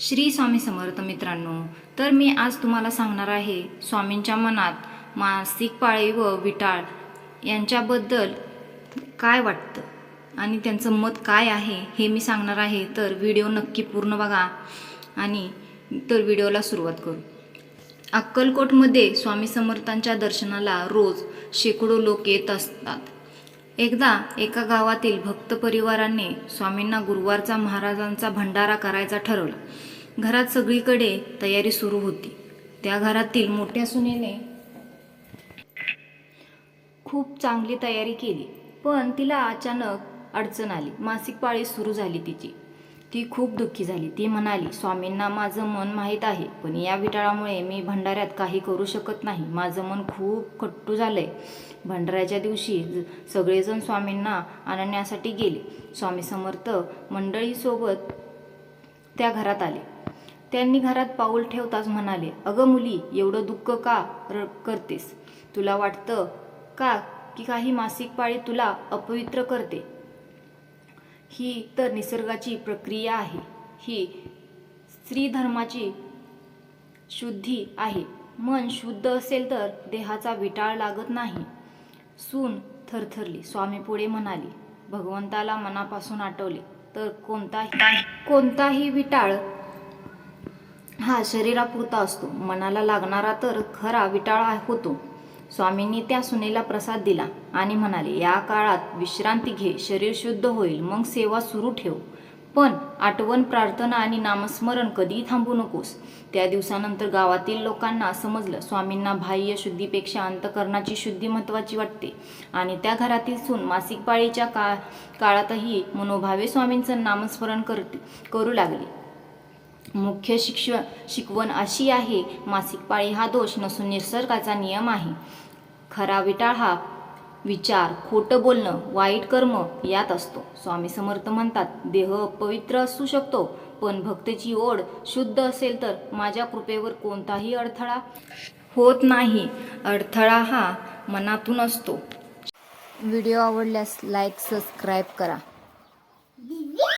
श्री स्वामी समर्थ मित्रांनो तर मी आज तुम्हाला सांगणार आहे स्वामींच्या मनात मासिक पाळी व विटाळ यांच्याबद्दल काय वाटतं आणि त्यांचं मत काय आहे हे मी सांगणार आहे. तर व्हिडिओ नक्की पूर्ण बघा आणि तर व्हिडिओला सुरुवात करू. अक्कलकोटमध्ये स्वामी समर्थांच्या दर्शनाला रोज शेकडो लोक येत असतात. एकदा एका गावातील भक्त परिवाराने स्वामींना गुरुवारचा महाराजांचा भंडारा करायचा ठरवला. घरात सगळीकडे तयारी सुरू होती. त्या घरातील मोठ्या सुनेने खूप चांगली तयारी केली पण तिला अचानक अडचण आली. मासिक पाळी सुरू झाली तिची. ती खूप दुःखी झाली. ती म्हणाली स्वामींना माझं मन माहीत आहे पण या विटाळामुळे मी भंडाऱ्यात काही करू शकत नाही. माझं मन खूप कट्टू झालंय. भंडाऱ्याच्या दिवशी ज- सगळेजण स्वामींना आणण्यासाठी गेले. स्वामी समर्थ मंडळीसोबत त्या घरात आले. त्यांनी घरात पाऊल ठेवताच म्हणाले अगं मुली एवढं दुःख का र करतेस? तुला वाटतं का की काही मासिक पाळी तुला अपवित्र करते? ही तर निसर्गाची प्रक्रिया आहे. ही स्त्री धर्माची शुद्धी आहे. मन शुद्ध असेल तर देहाचा विटाळ लागत नाही. सून थरथरली. स्वामी पुढे म्हणाली भगवंताला मनापासून आठवले तर कोणताही कोणताही विटाळ हा शरीरापुरता असतो. मनाला लागणारा तर खरा विटाळ होतो. स्वामींनी त्या सुनेला प्रसाद दिला आणि म्हणाले या काळात विश्रांती घे शरीर शुद्ध होईल मग सेवा सुरू ठेव. पण आठवण प्रार्थना आणि नामस्मरण कधीही थांबू नकोस. त्या दिवसानंतर गावातील लोकांना समजलं स्वामींना बाह्य शुद्धीपेक्षा अंतकरणाची शुद्धी महत्त्वाची वाटते. आणि त्या घरातील सून मासिक पाळीच्या का काळातही मनोभावे स्वामींचं नामस्मरण करते करू लागली. मुख्य शिक्षण शिकवण अशी आहे मासिक पाळी हा दोष नसून निसर्गाचा नियम आहे. खरा विटाळ हा विचार खोटं बोलणं वाईट कर्म यात असतो. स्वामी समर्थ म्हणतात देह पवित्र असू शकतो पण भक्तीची ओढ शुद्ध असेल तर माझ्या कृपेवर कोणताही अडथळा होत नाही. अडथळा हा मनातून असतो. व्हिडिओ आवडल्यास लाईक सबस्क्राईब करा.